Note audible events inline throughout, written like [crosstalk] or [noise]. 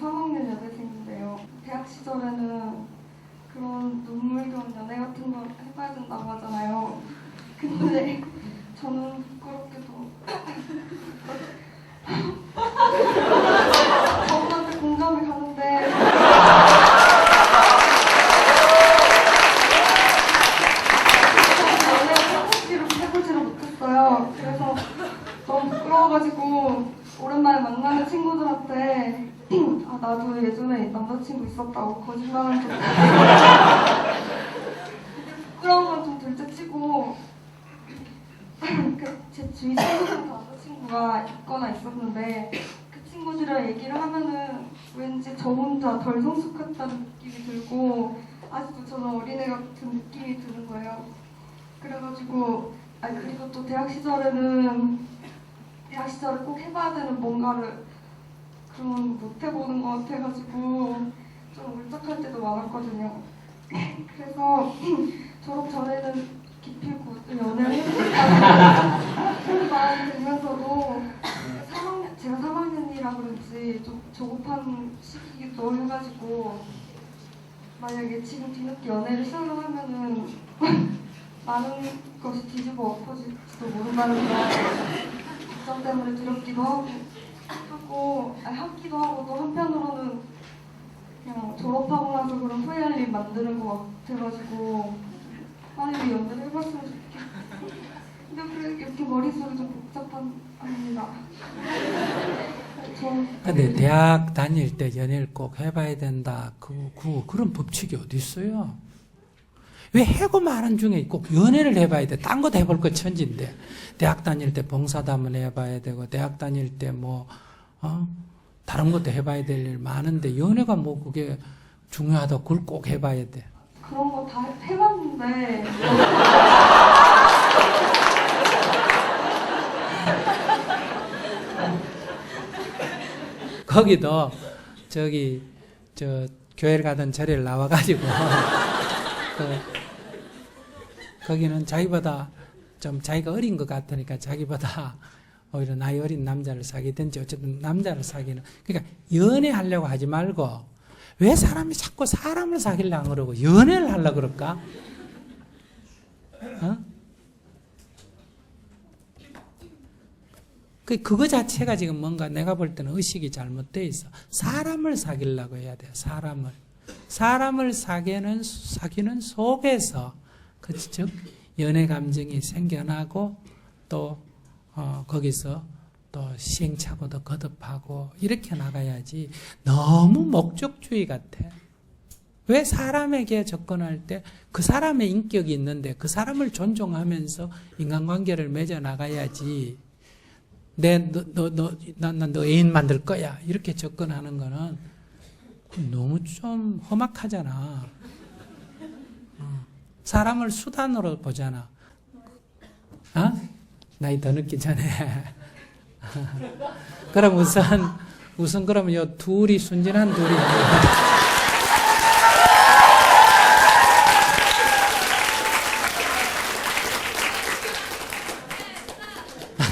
3학년 여대생인데요. 대학 시절에는 그런 눈물겨운 연애 같은 걸 해봐야 된다고 하잖아요. 근데 저는 부끄럽게도 저분한테 공감이 가는데 연애 해보지를 해보지를 못했어요. 그래서 너무 부끄러워가지고 오랜만에 만나는 친구들한테 아 나도 예전에 남자친구 있었다고 거짓말한 적. 부끄러운 [laughs] 건 좀 둘째치고 그 제 주위 친구들 남자친구가 있거나 있었는데 그 친구들이랑 얘기를 하면은 왠지 저 혼자 덜 성숙했다는 느낌이 들고 아직도 저는 어린애 같은 느낌이 드는 거예요. 그래가지고 아 그리고 또 대학 시절에는 대학 시절에 꼭 해봐야 되는 뭔가를 그런 못 해보는 것 같아가지고 좀 울적할 때도 많았거든요. 그래서 [clears throat] 졸업 전에는 기필코 연애를 그런 [laughs] 마음이 들면서도 3학년, 제가 3학년이라 그런지 좀 조급한 시기이기도 해가지고 만약에 지금 뒤늦게 연애를 시작을 하면은 [laughs] 많은 것이 뒤집어 엎어질지도 모른다는 그런 걱정 때문에 두렵기도 하고 하고 하기도 하고 또 한편으로는 그냥 졸업하고 나서 그런 후회할 일 만드는 것 같아가지고 빨리 연애를 해봤으면 좋겠어. 근데 이렇게 머릿속이 좀 복잡합니다. 저 근데 대학 다닐 때 연애를 꼭 해봐야 된다. 그, 그, 그런 법칙이 어디 있어요? 왜 해고 말은 중에 꼭 연애를 해봐야 돼? 딴 것도 해볼 거 천지인데. 대학 다닐 때 봉사담을 해봐야 되고, 대학 다닐 때 뭐, 어? 다른 것도 해봐야 될 일 많은데, 연애가 뭐 그게 중요하다. 그걸 꼭 해봐야 돼. 그런 거 다 해봤는데 [laughs] 거기도 저기 저 교회를 가던 절에를 나와가지고 [laughs] 그 거기는 자기보다 좀 자기가 어린 것 같으니까 자기보다 오히려 나이 어린 남자를 사귀든지 어쨌든 남자를 사귀는 그러니까 연애하려고 하지 말고 왜 사람이 자꾸 사람을 사귀려고 그러고 연애를 하려고 그럴까? 어? 그, 그거 자체가 지금 뭔가 내가 볼 때는 의식이 잘못되어 있어. 사람을 사귀려고 해야 돼요, 사람을. 사람을 사귀는, 사귀는 속에서, 그, 즉, 연애 감정이 생겨나고, 또, 어, 거기서 또 시행착오도 거듭하고, 이렇게 나가야지. 너무 목적주의 같아. 왜 사람에게 접근할 때 그 사람의 인격이 있는데 그 사람을 존중하면서 인간관계를 맺어 나가야지. 내, 너, 너, 너, 난, 난너 애인 만들 거야. 이렇게 접근하는 거는 너무 좀 험악하잖아. 어. 사람을 수단으로 보잖아. 어? 나이 더 늦기 전에. [laughs] 그럼 우선, 우선 그러면 요 둘이, 순진한 둘이.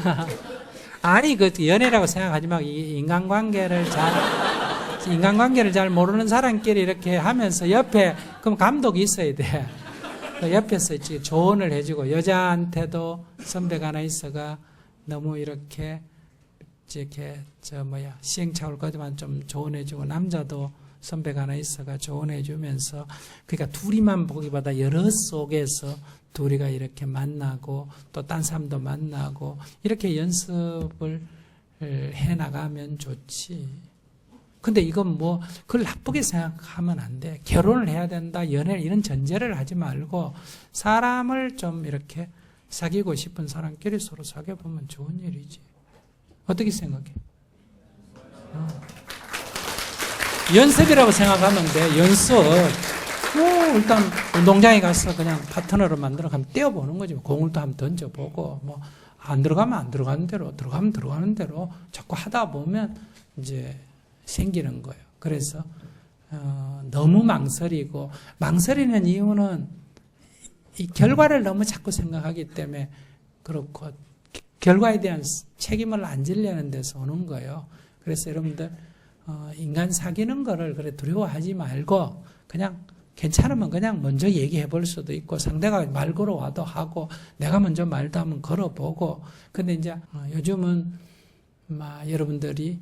[laughs] 아니 그 연애라고 생각하지 이 인간관계를 잘 인간관계를 잘 모르는 사람끼리 이렇게 하면서 옆에 그럼 감독이 있어야 돼. 그 옆에서 조언을 해주고 여자한테도 선배가 하나 있어가 너무 이렇게 이렇게 저 뭐야 시행착오를 거지만 좀 조언해주고 남자도 선배가 하나 있어가 조언해주면서 그러니까 둘이만 보기보다 여러 속에서 둘이가 이렇게 만나고 또 딴 사람도 만나고 이렇게 연습을 해 나가면 좋지. 근데 이건 뭐 그걸 나쁘게 생각하면 안 돼. 결혼을 해야 된다. 연애 이런 전제를 하지 말고 사람을 좀 이렇게 사귀고 싶은 사람끼리 서로 사귀어 보면 좋은 일이지. 어떻게 생각해? 어. 연습이라고 생각하면 돼. 연습. 뭐 일단 운동장에 가서 그냥 파트너를 만들어 가면 뛰어보는 거지. 공을 또 한번 던져보고 뭐 안 들어가면 안 들어가는 대로 들어가면 들어가는 대로 자꾸 하다 보면 이제 생기는 거예요. 그래서 어, 너무 망설이고 망설이는 이유는 이 결과를 너무 자꾸 생각하기 때문에 그렇고 결과에 대한 책임을 안 지려는 데서 오는 거예요. 그래서 여러분들 어, 인간 사귀는 거를 그래 두려워하지 말고 그냥 괜찮으면 그냥 먼저 얘기해 볼 수도 있고 상대가 말 걸어와도 하고 내가 먼저 말도 하면 걸어보고 근데 이제 어, 요즘은 막 여러분들이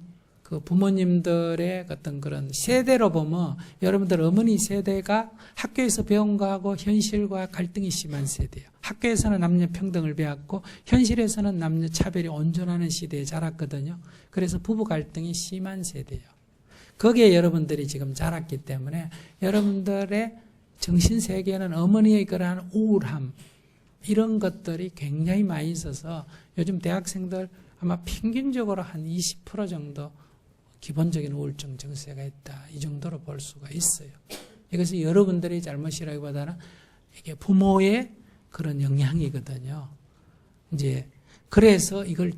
그 부모님들의 어떤 그런 세대로 보면 여러분들 어머니 세대가 학교에서 배운 거하고 현실과 갈등이 심한 세대예요. 학교에서는 남녀 평등을 배웠고 현실에서는 남녀 차별이 온전하는 시대에 자랐거든요. 그래서 부부 갈등이 심한 세대예요. 거기에 여러분들이 지금 자랐기 때문에 여러분들의 정신 세계에는 어머니의 그러한 우울함 이런 것들이 굉장히 많이 있어서 요즘 대학생들 아마 평균적으로 한 20% 정도 기본적인 우울증 증세가 있다. 이 정도로 볼 수가 있어요. 이것이 여러분들의 잘못이라기보다는 이게 부모의 그런 영향이거든요. 이제 그래서 이걸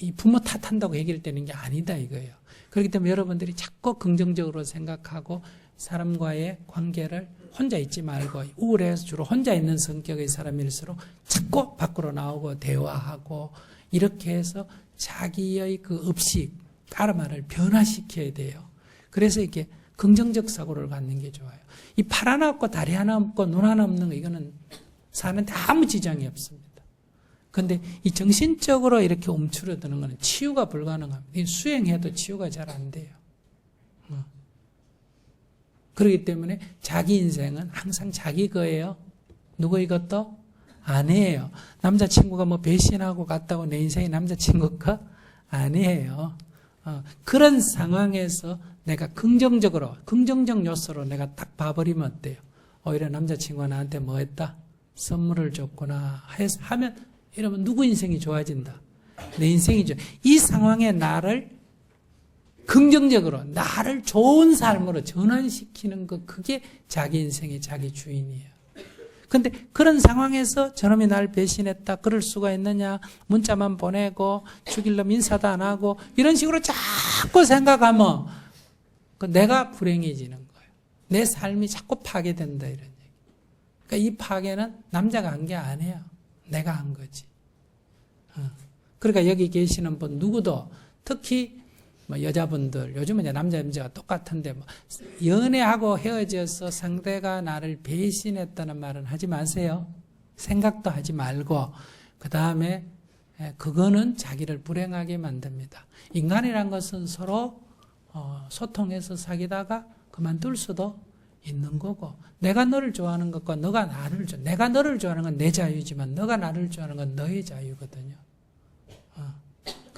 이 부모 탓한다고 해결되는 게 아니다 이거예요. 그렇기 때문에 여러분들이 자꾸 긍정적으로 생각하고 사람과의 관계를 혼자 있지 말고 우울해서 주로 혼자 있는 성격의 사람일수록 자꾸 밖으로 나오고 대화하고 이렇게 해서 자기의 그 업식 까르마를 변화시켜야 돼요. 그래서 이렇게 긍정적 사고를 갖는 게 좋아요. 이 팔 하나 없고 다리 하나 없고 눈 하나 없는 거 이거는 사는데 아무 지장이 없습니다. 근데 이 정신적으로 이렇게 움츠러드는 거는 치유가 불가능합니다. 이 수행해도 치유가 잘 안 돼요. 어. 그렇기 때문에 자기 인생은 항상 자기 거예요. 누구 이것도 아니에요. 남자친구가 뭐 배신하고 갔다고 내 인생이 남자친구 거 아니에요. 어, 그런 상황에서 내가 긍정적으로, 긍정적 요소로 내가 딱 봐버리면 어때요? 오히려 남자친구가 나한테 뭐 했다? 선물을 줬구나. 해서 하면, 이러면 누구 인생이 좋아진다? 내 인생이죠. 이 상황에 나를 긍정적으로, 나를 좋은 삶으로 전환시키는 것, 그게 자기 인생의 자기 주인이에요. 근데 그런 상황에서 저놈이 날 배신했다. 그럴 수가 있느냐. 문자만 보내고 죽일 놈 인사도 안 하고 이런 식으로 자꾸 생각하면 그 내가 불행해지는 거예요. 내 삶이 자꾸 파괴된다 이런 얘기. 그러니까 이 파괴는 남자가 한 게 아니에요. 내가 한 거지. 어. 그러니까 여기 계시는 분 누구도 특히 뭐 여자분들 요즘은 이제 남자 남자가 똑같은데 뭐 연애하고 헤어져서 상대가 나를 배신했다는 말은 하지 마세요. 생각도 하지 말고 그 다음에 그거는 자기를 불행하게 만듭니다. 인간이란 것은 서로 어, 소통해서 사귀다가 그만둘 수도 있는 거고 내가 너를 좋아하는 것과 너가 나를 좋아 내가 너를 좋아하는 건 내 자유지만 너가 나를 좋아하는 건 너의 자유거든요. 어.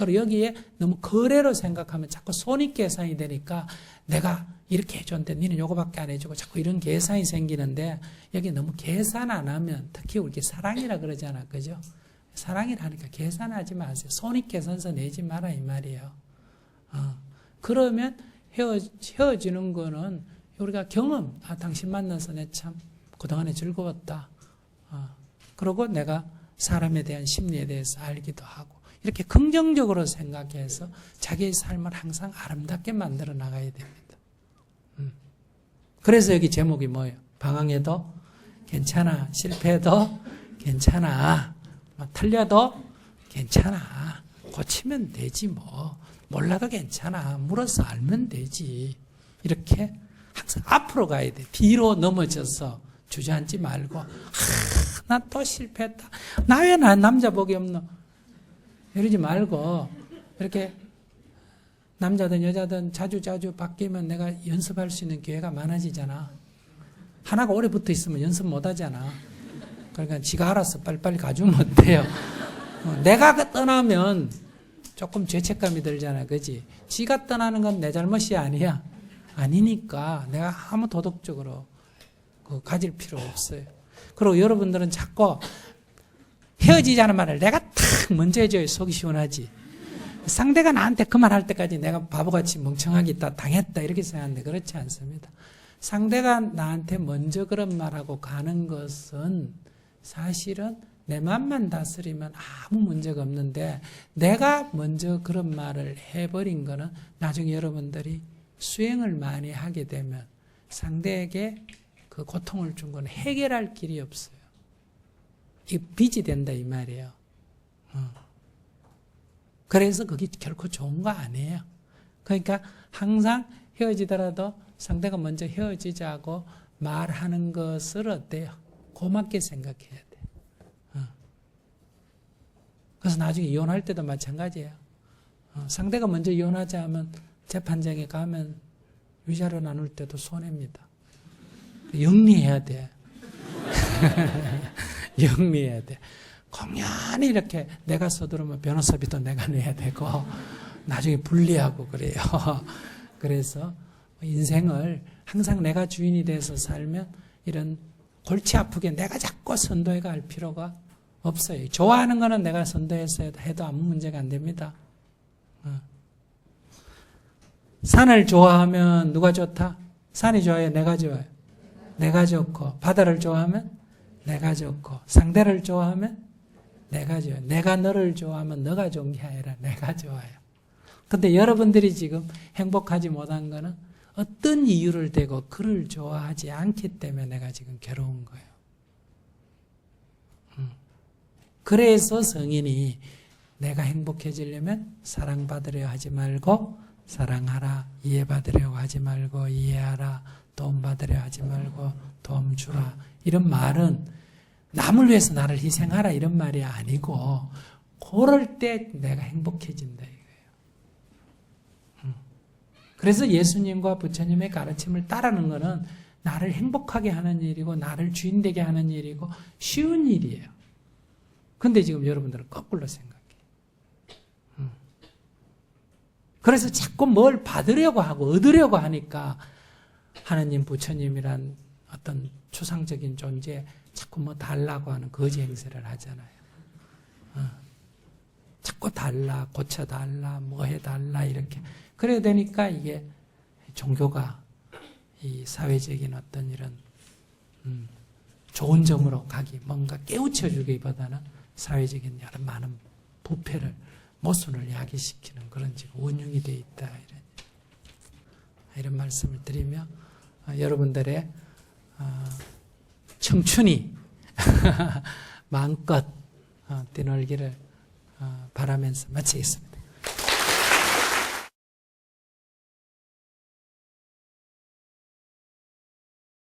그리고 여기에 너무 거래로 생각하면 자꾸 손익 계산이 되니까 내가 이렇게 해줬는데 니는 요거밖에 안 해주고 자꾸 이런 계산이 생기는데 여기 너무 계산 안 하면 특히 우리 사랑이라 그러잖아. 그죠? 사랑이라니까 계산하지 마세요. 손익 계산서 내지 마라 이 말이에요. 어. 그러면 헤어, 헤어지는 거는 우리가 경험, 아, 당신 만나서 내 참 그동안에 즐거웠다. 어. 그리고 내가 사람에 대한 심리에 대해서 알기도 하고 이렇게 긍정적으로 생각해서 자기의 삶을 항상 아름답게 만들어 나가야 됩니다. 음. 그래서 여기 제목이 뭐예요? 방황해도 괜찮아. 실패해도 괜찮아. 뭐 틀려도 괜찮아. 고치면 되지 뭐. 몰라도 괜찮아. 물어서 알면 되지. 이렇게 항상 앞으로 가야 돼. 뒤로 넘어져서 주저앉지 말고, 아, 나 또 실패했다. 나 왜 나 남자 복이 없노? 이러지 말고 이렇게 남자든 여자든 자주 자주 바뀌면 내가 연습할 수 있는 기회가 많아지잖아. 하나가 오래 붙어 있으면 연습 못 하잖아. 그러니까 지가 알아서 빨리빨리 가주면 어때요? 어, 내가 떠나면 조금 죄책감이 들잖아. 그지? 지가 떠나는 건 내 잘못이 아니야. 아니니까 내가 아무 도덕적으로 그 가질 필요 없어요. 그리고 여러분들은 자꾸 헤어지자는 말을 내가 탁 먼저 해줘야 속이 시원하지. 상대가 나한테 그 말 할 때까지 내가 바보같이 멍청하게 있다, 당했다, 이렇게 생각하는데 그렇지 않습니다. 상대가 나한테 먼저 그런 말하고 가는 것은 사실은 내 맘만 다스리면 아무 문제가 없는데 내가 먼저 그런 말을 해버린 거는 나중에 여러분들이 수행을 많이 하게 되면 상대에게 그 고통을 준 건 해결할 길이 없어요. 이 빚이 된다 이 말이에요. 어. 그래서 그게 결코 좋은 거 아니에요. 그러니까 항상 헤어지더라도 상대가 먼저 헤어지자고 말하는 것을 어때요? 고맙게 생각해야 돼. 어. 그래서 나중에 이혼할 때도 마찬가지예요. 어, 상대가 먼저 이혼하자 하면 재판장에 가면 위자료 나눌 때도 손해입니다. 영리해야 돼. [laughs] 영리해야 돼. 공연히 이렇게 내가 서두르면 변호사비도 내가 내야 되고 나중에 불리하고 그래요. [laughs] 그래서 인생을 항상 내가 주인이 돼서 살면 이런 골치 아프게 내가 자꾸 선도해 갈 필요가 없어요. 좋아하는 거는 내가 선도해서 해도 아무 문제가 안 됩니다. 어. 산을 좋아하면 누가 좋다? 산이 좋아요? 내가 좋아요? 내가 좋고 바다를 좋아하면 내가 좋고 상대를 좋아하면 내가 좋아요. 내가 너를 좋아하면 너가 아니라 내가 좋아요. 근데 여러분들이 지금 행복하지 못한 거는 어떤 이유를 대고 그를 좋아하지 않기 때문에 내가 지금 괴로운 거예요. 음. 그래서 성인이 내가 행복해지려면 사랑받으려 하지 말고 사랑하라. 이해받으려고 하지 말고 이해하라. 도움받으려 하지 말고 도움 주라. 이런 말은 남을 위해서 나를 희생하라 이런 말이 아니고 그럴 때 내가 행복해진다 이거예요. 음. 그래서 예수님과 부처님의 가르침을 따르는 것은 나를 행복하게 하는 일이고 나를 주인 되게 하는 일이고 쉬운 일이에요. 근데 지금 여러분들은 거꾸로 생각해요. 음. 그래서 자꾸 뭘 받으려고 하고 얻으려고 하니까 하나님 부처님이란 어떤 추상적인 존재 자꾸 뭐 달라고 하는 거지 행세를 하잖아요. 어. 자꾸 달라, 고쳐달라, 뭐 해달라, 이렇게. 그래야 되니까 이게 종교가 이 사회적인 어떤 이런, 음, 좋은 점으로 가기, 뭔가 깨우쳐 주기보다는 사회적인 여러 많은 부패를, 모순을 야기시키는 그런 지금 원흉이 돼 있다. 이런, 이런 말씀을 드리며, 어, 여러분들의, 어, 청춘이 [laughs] 마음껏 어, 뛰놀기를 어, 바라면서 마치겠습니다.